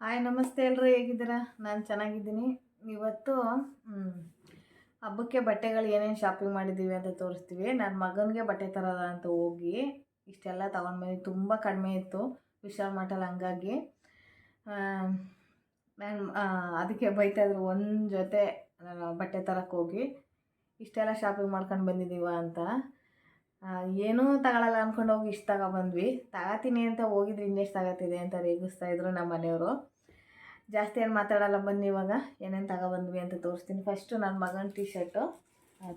Hi, ನಮಸ್ತೆ ಎಲ್ಲರೂ ಹೇಗಿದ್ದೀರಾ? ನಾನು ಚೆನ್ನಾಗಿದ್ದೀನಿ. ಇವತ್ತು ಹಬ್ಬಕ್ಕೆ ಬಟ್ಟೆಗಳು ಏನೇನು ಶಾಪಿಂಗ್ ಮಾಡಿದ್ದೀವಿ ಅಂತ ತೋರಿಸ್ತೀವಿ. ನನ್ನ ಮಗನಿಗೆ ಬಟ್ಟೆ ತರೋದ ಅಂತ ಹೋಗಿ ಇಷ್ಟೆಲ್ಲ ತೊಗೊಂಡ್ಬಂದು ತುಂಬ ಕಡಿಮೆ ಇತ್ತು, ವಿಶಾಲ್ ಮಾರ್ಟಲ್ಲಿ ಹಂಗಾಗಿ. ನಾನು ಅದಕ್ಕೆ ಬೈತಾಯಿದ್ರು ಒಂದು ಜೊತೆ ಬಟ್ಟೆ ತರಕ್ಕೆ ಹೋಗಿ. ಇಷ್ಟೆಲ್ಲ ಶಾಪಿಂಗ್ ಮಾಡ್ಕೊಂಡು ಬಂದಿದ್ದೀವ ಅಂತ. ಏನೂ ತಗೊಳಲ್ಲ ಅಂದ್ಕೊಂಡು ಹೋಗಿ ಇಷ್ಟು ತಗೊಬಂದ್ವಿ. ತಗೋತೀನಿ ಅಂತ ಹೋಗಿದ್ರೆ ಇನ್ನೆಷ್ಟು ತಗೋತಿದೆ ಅಂತ ರೇಗಿಸ್ತಾ ಇದ್ರು ನಮ್ಮ ಮನೆಯವರು. ಜಾಸ್ತಿ ಏನು ಮಾತಾಡಲ್ಲ ಬನ್ನಿ ಇವಾಗ. ಏನೇನು ತಗೊಬಂದ್ವಿ ಅಂತ ತೋರಿಸ್ತೀನಿ. ಫಸ್ಟು ನನ್ನ ಮಗನ ಟೀ ಶರ್ಟು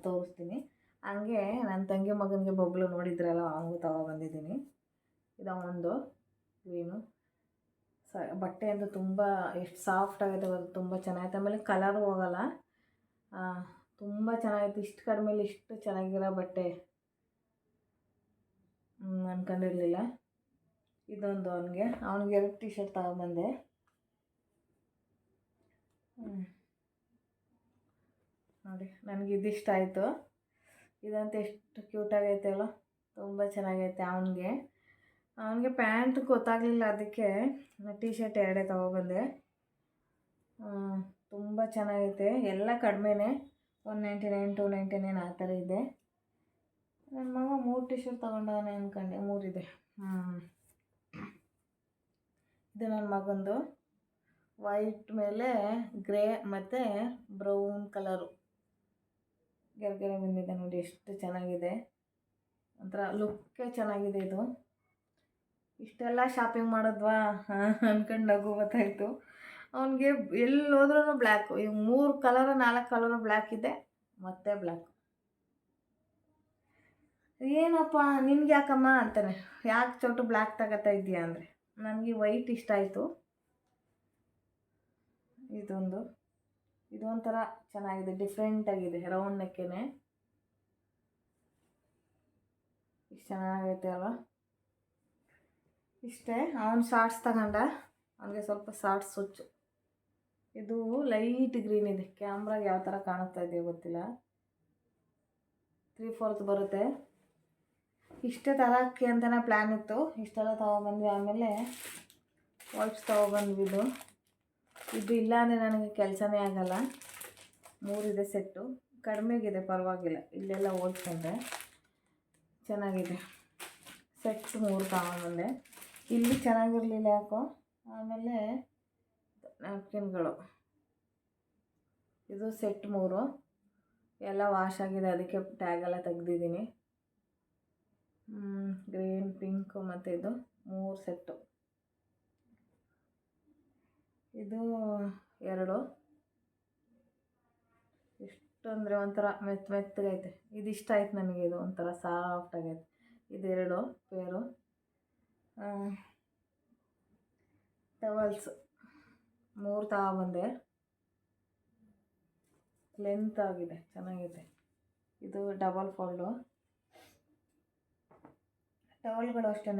ತೋರಿಸ್ತೀನಿ. ಹಂಗೆ ನನ್ನ ತಂಗಿ ಮಗನಿಗೆ ಬೊಬ್ಳು ನೋಡಿದ್ರಲ್ಲ, ಅವನಿಗೂ ತಗೊಬಂದಿದ್ದೀನಿ. ಇದು ಒಂದು ಗ್ರೀನು ಸ, ಬಟ್ಟೆ ಅಂತ ತುಂಬ ಎಷ್ಟು ಸಾಫ್ಟ್ ಆಗೈತೆ ತುಂಬ ಚೆನ್ನಾಗೈತೆ. ಆಮೇಲೆ ಕಲರ್ ಹೋಗಲ್ಲ. ತುಂಬ ಚೆನ್ನಾಗೈತೆ. ಇಷ್ಟು ಕಡಿಮೆಲಿ ಇಷ್ಟು ಚೆನ್ನಾಗಿರೋ ಬಟ್ಟೆ. ಹ್ಮ್, ಅನ್ಕೊಂಡಿರ್ಲಿಲ್ಲ ಇದೊಂದು ಅವನಿಗೆ. ಅವನಿಗೆ ಎರಡು ಟಿ ಶರ್ಟ್ ತಗೊಂಬಂದೆ. ನೋಡಿ ನನಗೆ ಇದಿಷ್ಟ ಆಯಿತು. ಇದಂತ ಎಷ್ಟು ಕ್ಯೂಟಾಗೈತೆ ಅಲ್ಲ ತುಂಬ ಚೆನ್ನಾಗೈತೆ ಅವನಿಗೆ. ಅವನಿಗೆ ಪ್ಯಾಂಟ್ ಗೊತ್ತಾಗಲಿಲ್ಲ ಅದಕ್ಕೆ. ಟಿ ಶರ್ಟ್ ಎರಡೇ ತೊಗೊಬಂದೆ. ತುಂಬ ಚೆನ್ನಾಗೈತೆ. ಎಲ್ಲ ಕಡಿಮೆನೇ. One ninety nine two ninety nine ಆ ಥರ ಇದೆ. ನನ್ನ ಮಗ ಮೂರು ಟಿ ಶರ್ಟ್ ತೊಗೊಂಡವನೇ ಅಂದ್ಕೊಂಡೆ ಮೂರಿದೆ. ಹ್ಞೂ ಇದು ನನ್ನ ಮಗಂದು. ವೈಟ್ ಮೇಲೆ ಗ್ರೇ ಮತ್ತು ಬ್ರೌನ್ ಕಲರು ಗೆರೆಗೆರೆ ಬಂದಿದೆ ನೋಡಿ, ಎಷ್ಟು ಚೆನ್ನಾಗಿದೆ. ಒಂಥರ ಲುಕ್ಕೇ ಚೆನ್ನಾಗಿದೆ ಇದು. ಇಷ್ಟೆಲ್ಲ ಶಾಪಿಂಗ್ ಮಾಡಿದ್ವಾ? ಅಂದ್ಕೊಂಡು ನಗು ಗೊತ್ತಾಯಿತು ಅವನಿಗೆ ಎಲ್ಲಿ ಹೋದ್ರೂ ಬ್ಲ್ಯಾಕು ಈಗ ಮೂರು ಕಲರ್ ನಾಲ್ಕು ಕಲರು ಬ್ಲ್ಯಾಕ್ ಇದೆ, ಮತ್ತೆ ಬ್ಲ್ಯಾಕ್ ಏನಪ್ಪ ನಿನ್ಗೆ ಯಾಕಮ್ಮ ಅಂತಾನೆ. ಯಾಕೆ ಚೋಟು ಬ್ಲ್ಯಾಕ್ ತಗೋತಾ ಇದೆಯಾ ಅಂದರೆ? ನನಗೆ ವೈಟ್ ಇಷ್ಟ ಆಯಿತು. ಇದೊಂದು. ಇದೊಂಥರ ಚೆನ್ನಾಗಿದೆ ಡಿಫ್ರೆಂಟಾಗಿದೆ ರೌಂಡ್ ನೆಕ್ಕೆನೆ. ಇಷ್ಟು ಚೆನ್ನಾಗೈತೆ ಅಲ್ವಾ? ಇಷ್ಟೇ. ಅವನು ಶಾರ್ಟ್ಸ್ ತಗೊಂಡ. ಅವನಿಗೆ ಸ್ವಲ್ಪ ಶಾರ್ಟ್ಸ್ ಹುಚ್ಚು. ಇದು ಲೈಟ್ ಗ್ರೀನ್ ಇದೆ. ಕ್ಯಾಮ್ರಾಗೆ ಯಾವ ಥರ ಕಾಣಿಸ್ತಾ ಇದೆಯೋ ಗೊತ್ತಿಲ್ಲ. ತ್ರೀ ಫೋರ್ತ್ ಬರುತ್ತೆ. ಇಷ್ಟೇ ತರೋಕ್ಕೆ ಅಂತಲೇ ಪ್ಲ್ಯಾನ್ ಇತ್ತು. ಇಷ್ಟೆಲ್ಲ ತೊಗೊಬಂದ್ವಿ. ಆಮೇಲೆ ವೈಪ್ಸ್ ತೊಗೊಬಂದ್ವಿ ಇದು. ಇದು ಇಲ್ಲ ಅಂದರೆ ನನಗೆ ಕೆಲಸನೇ ಆಗಲ್ಲ. ಮೂರಿದೆ ಸೆಟ್ಟು. ಕಡಿಮೆಗಿದೆ, ಪರವಾಗಿಲ್ಲ. ಇಲ್ಲೆಲ್ಲ ಓದ್ಕೊಂಡೆ ಚೆನ್ನಾಗಿದೆ. ಸೆಟ್ ಮೂರು ತಗೊಂಡೆ ಇಲ್ಲಿ ಚೆನ್ನಾಗಿರಲಿಲ್ಲ ಯಾಕೋ? ಆಮೇಲೆ ನ್ಯಾಪ್ಕಿನ್ಗಳು ಇದು ಸೆಟ್ ಮೂರು. ಎಲ್ಲ ವಾಶ್ ಆಗಿದೆ. ಅದಕ್ಕೆ ಟ್ಯಾಗೆಲ್ಲ ತೆಗ್ದಿದ್ದೀನಿ. ಗ್ರೀನ್, ಪಿಂಕು ಮತ್ತು ಇದು ಮೂರು ಸೆಟ್ಟು. ಇದು ಎರಡು. ಎಷ್ಟು ಅಂದರೆ ಒಂಥರ ಮೆತ್ತ ಮೆತ್ತಗೈತೆ. ಇದು ಇಷ್ಟ ಆಯ್ತು ನನಗೆ ಇದು, ಒಂಥರ ಸಾಫ್ಟ್ ಆಗೈತೆ. ಇದೆರಡು ಪೇರು ಟವಲ್ಸ್ ಮೂರು ತಗೊಬಂದೆ. ಲೆಂತ್ ಆಗಿದೆ ಚೆನ್ನಾಗಿದೆ ಇದು ಡಬಲ್ ಫೋಲ್ಡು ಟವಲ್ಗಳು ಅಷ್ಟೇ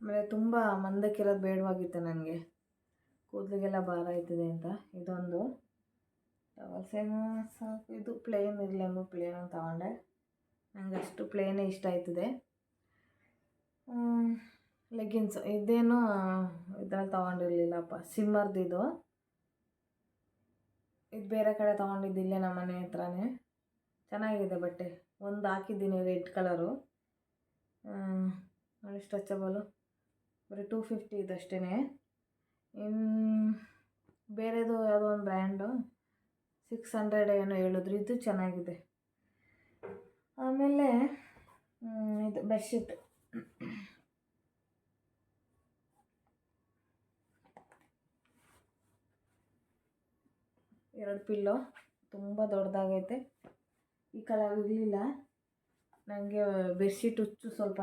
ಆಮೇಲೆ ತುಂಬ ಮಂದಕ್ಕಿರೋದು ಬೇಡವಾಗಿತ್ತು ನನಗೆ. ಕೂದಲಿಗೆಲ್ಲ ಭಾರ ಆಯ್ತಿದೆ ಅಂತ. ಇದೊಂದು ಟವಲ್ಸ್ ಏನೋ ಸಾಕು. ಇದು ಪ್ಲೇನ್ ಇರಲಿ ಅಂದು ಪ್ಲೇನ್ ಅಂತ ತಗೊಂಡೆ. ನನಗೆ ಅಷ್ಟು ಪ್ಲೇನೇ ಇಷ್ಟ ಆಯ್ತದೆ. ಲೆಗ್ಗಿನ್ಸ್ ಇದೇನು ಇದ್ರಲ್ಲಿ ತೊಗೊಂಡಿರ್ಲಿಲ್ಲಪ್ಪ. ಸಿಮ್ಮರ್ದು ಇದು. ಇದು ಬೇರೆ ಕಡೆ ತೊಗೊಂಡಿದ್ದು ಇಲ್ಲೇ ನಮ್ಮ ಮನೆ ಹತ್ರನೇ. ಚೆನ್ನಾಗಿದೆ ಬಟ್ಟೆ. ಒಂದು ಹಾಕಿದ್ದೀನಿ ರೆಡ್ ಕಲರು ನೋಡಿ ಸ್ಟ್ರೆಚಬಲು ಬರೀ ಟೂ ಫಿಫ್ಟಿ ಇದಷ್ಟೇ ಇನ್ನು ಬೇರೆದು ಯಾವುದೋ ಒಂದು ಬ್ರ್ಯಾಂಡು ಸಿಕ್ಸ್ ಹಂಡ್ರೆಡ್ ಏನೋ ಹೇಳಿದ್ರು, ಇದು ಚೆನ್ನಾಗಿದೆ. ಆಮೇಲೆ ಇದು ಬೆಡ್ಶೀಟ್ ಎರಡು ಪಿಲ್ಲೋ ತುಂಬ ದೊಡ್ಡದಾಗೈತೆ. ಈ ಕಲರ್ ಇರಲಿಲ್ಲ. ನನಗೆ ಬೆಡ್ಶೀಟ್ ಹುಚ್ಚು ಸ್ವಲ್ಪ.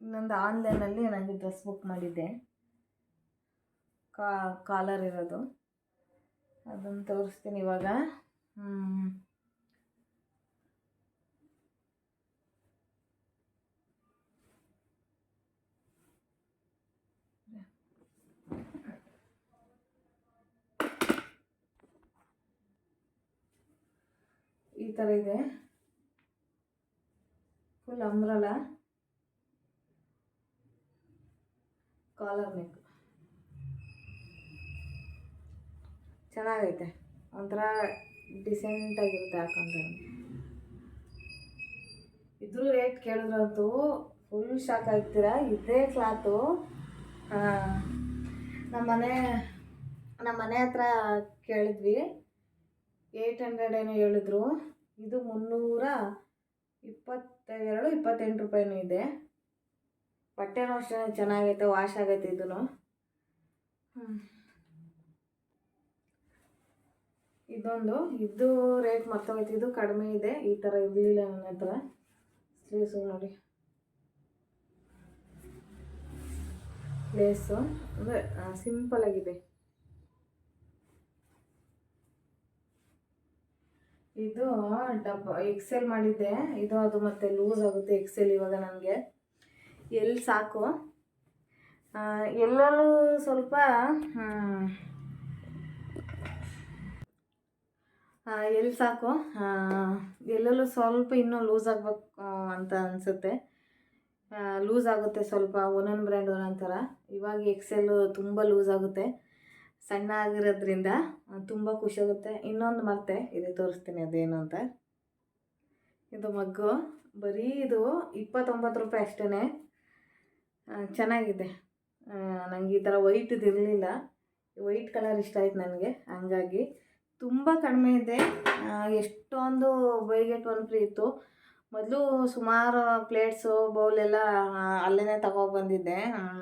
ನಂದು ಆನ್ಲೈನಲ್ಲಿ ನನಗೆ ಡ್ರೆಸ್ ಬುಕ್ ಮಾಡಿದ್ದೆ. ಕಾ, ಕಾಲರ್ ಇರೋದು. ಅದನ್ನು ತೋರಿಸ್ತೀನಿ ಇವಾಗ. ಈ ಥರ ಇದೆ. ಅಂದ್ರಲ್ಲ? ಕಾಲರ್ ನೆಕ್ ಚೆನ್ನಾಗೈತೆ. ಒಂಥರ ಡಿಸೆಂಟಾಗಿರುತ್ತೆ ಹಾಕೊಂಡ್ರೆ ಇದ್ರೂ ರೇಟ್ ಕೇಳಿದ್ರಂತೂ ಫುಲ್ ಶಾಕ್ ಆಗ್ತೀರಾ? ಇದೇ ಕ್ಲಾತು ನಮ್ಮನೆ ನಮ್ಮ ಮನೆ ಹತ್ರ ಕೇಳಿದ್ವಿ. ಏಯ್ಟ್ ಹಂಡ್ರೆಡ್ ಏನೋ ಹೇಳಿದ್ರು. ಇದು ಮುನ್ನೂರ ಇಪ್ಪತ್ತೆರಡು, ಇಪ್ಪತ್ತೆಂಟು ರೂಪಾಯಿನೂ ಇದೆ. ಬಟ್ಟೆನೂ ಅಷ್ಟೇ ಚೆನ್ನಾಗೈತೆ ವಾಶ್ ಆಗೈತೆ ಇದೂ ಇದೊಂದು, ಇದು ರೇಟ್ ಮರ್ತೋಗೈತೆ ಇದು ಕಡಿಮೆ ಇದೆ. ಈ ಥರ ಇರಲಿಲ್ಲ ನನ್ನ ಹತ್ರ. ಸ್ಲೀವ್ಸು ನೋಡಿ. ಲೇಸು, ಅಂದರೆ ಸಿಂಪಲ್ ಇದು, ಡಬ್ಬ ಎಕ್ಸೆಲ್ ಮಾಡಿದ್ದೆ. ಇದು, ಅದು ಮತ್ತೆ ಲೂಸ್ ಆಗುತ್ತೆ ಎಕ್ಸೆಲ್ ಇವಾಗ ನನಗೆ. ಎಲ್ಲಿ ಸಾಕು? ಎಲ್ಲರೂ ಸ್ವಲ್ಪ ಎಲ್ಲಿ ಸಾಕು? ಎಲ್ಲೆಲ್ಲೂ ಸ್ವಲ್ಪ ಇನ್ನೂ ಲೂಸ್ ಆಗಬೇಕು ಅಂತ ಅನಿಸುತ್ತೆ. ಲೂಸ್ ಆಗುತ್ತೆ ಸ್ವಲ್ಪ ಒಂದೊಂದು ಬ್ರ್ಯಾಂಡ್ ಒಂದೊಂದು ಥರ. ಇವಾಗ ಎಕ್ಸೆಲ್ಲು ತುಂಬ ಲೂಸ್ ಆಗುತ್ತೆ. ಸಣ್ಣ ಆಗಿರೋದ್ರಿಂದ ತುಂಬ ಖುಷಿಯಾಗುತ್ತೆ. ಇನ್ನೊಂದು ಮತ್ತೆ ಇದು, ತೋರಿಸ್ತೀನಿ ಅದೇನು ಅಂತ. ಇದು ಮಗ್ಗು. ಬರೀ ಇದು ಇಪ್ಪತ್ತೊಂಬತ್ತು ರೂಪಾಯಿ ಅಷ್ಟೇ ಚೆನ್ನಾಗಿದೆ. ನನಗೆ ಈ ಥರ ವೈಟ್ದು ಇರಲಿಲ್ಲ ವೈಟ್ ಕಲರ್ ಇಷ್ಟ ಆಯ್ತು ನನಗೆ, ಹಂಗಾಗಿ. ತುಂಬ ಕಡಿಮೆ ಇದೆ. ಎಷ್ಟೊಂದು ಬೈ ಗೆಟ್ ಒನ್ ಫ್ರೀ ಇತ್ತು. ಮೊದಲು ಸುಮಾರು ಪ್ಲೇಟ್ಸು, ಬೌಲೆಲ್ಲ ಅಲ್ಲೇ ತಗೊಬಂದಿದ್ದೆ.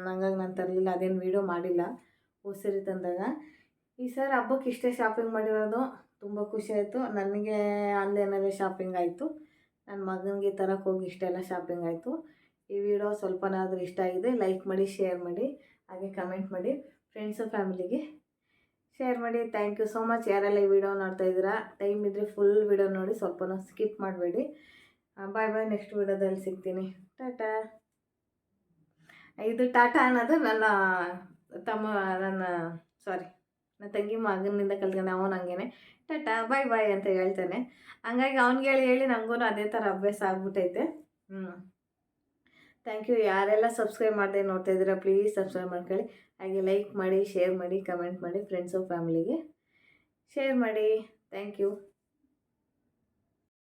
ಹಂಗಾಗಿ ನಾನು ತರಲಿಲ್ಲ, ಅದೇನು ವೀಡಿಯೋ ಮಾಡಿಲ್ಲ. ಹೋದ ಸರಿ ತಂದಾಗ. ಈ ಸರ್ ಹಬ್ಬಕ್ಕೆ ಇಷ್ಟೇ ಶಾಪಿಂಗ್ ಮಾಡಿರೋದು. ತುಂಬ ಖುಷಿ ಆಯಿತು. ನನಗೆ ಆನ್ಲೈನಲ್ಲೇ ಶಾಪಿಂಗ್ ಆಯಿತು. ನನ್ನ ಮಗನಿಗೆ ತರಕ್ಕೆ ಹೋಗಿ ಇಷ್ಟೆಲ್ಲ ಶಾಪಿಂಗ್ ಆಯಿತು. ಈ ವಿಡಿಯೋ ಸ್ವಲ್ಪನಾದರೂ ಇಷ್ಟ ಆಗಿದೆ ಲೈಕ್ ಮಾಡಿ ಶೇರ್ ಮಾಡಿ, ಹಾಗೆ ಕಮೆಂಟ್ ಮಾಡಿ ಫ್ರೆಂಡ್ಸು ಫ್ಯಾಮಿಲಿಗೆ ಶೇರ್ ಮಾಡಿ. ಥ್ಯಾಂಕ್ ಯು ಸೋ ಮಚ್ ಯಾರೆಲ್ಲ ಈ ವಿಡಿಯೋ ನೋಡ್ತಾ ಇದ್ದೀರಾ? ಟೈಮ್ ಇದ್ದರೆ ಫುಲ್ ವಿಡಿಯೋ ನೋಡಿ, ಸ್ವಲ್ಪನೂ ಸ್ಕಿಪ್ ಮಾಡಬೇಡಿ. ಬಾಯ್ ಬಾಯ್ ನೆಕ್ಸ್ಟ್ ವಿಡಿಯೋದಲ್ಲಿ ಸಿಗ್ತೀನಿ. ಟಾಟಾ ಇದು ಟಾಟಾ ಅನ್ನೋದು ನನ್ನ ತಮ್ಮ ನನ್ನ ಸಾರಿ ನನ್ನ ತಂಗಿ ಮಗನಿಂದ ಕಲ್ತ್ಕೊಂಡು, ಅವನು ಹಂಗೇನೆ. ಟಾಟಾ ಬಾಯ್ ಬಾಯ್ ಅಂತ ಹೇಳ್ತಾನೆ. ಹಂಗಾಗಿ ಅವ್ನಿಗೆ ಹೇಳಿ ಹೇಳಿ ನನಗೂ ಅದೇ ಥರ ಅಭ್ಯಾಸ ಆಗ್ಬಿಟ್ಟೈತೆ ಹ್ಞೂ ಥ್ಯಾಂಕ್ ಯು ಯಾರೆಲ್ಲ ಸಬ್ಸ್ಕ್ರೈಬ್ ಮಾಡದೆ ನೋಡ್ತಾ ಇದ್ದೀರಾ ಪ್ಲೀಸ್ ಸಬ್ಸ್ಕ್ರೈಬ್ ಮಾಡ್ಕೊಳ್ಳಿ. ಹಾಗೆ ಲೈಕ್ ಮಾಡಿ ಶೇರ್ ಮಾಡಿ ಕಮೆಂಟ್ ಮಾಡಿ ಫ್ರೆಂಡ್ಸು ಫ್ಯಾಮಿಲಿಗೆ ಶೇರ್ ಮಾಡಿ. Thank you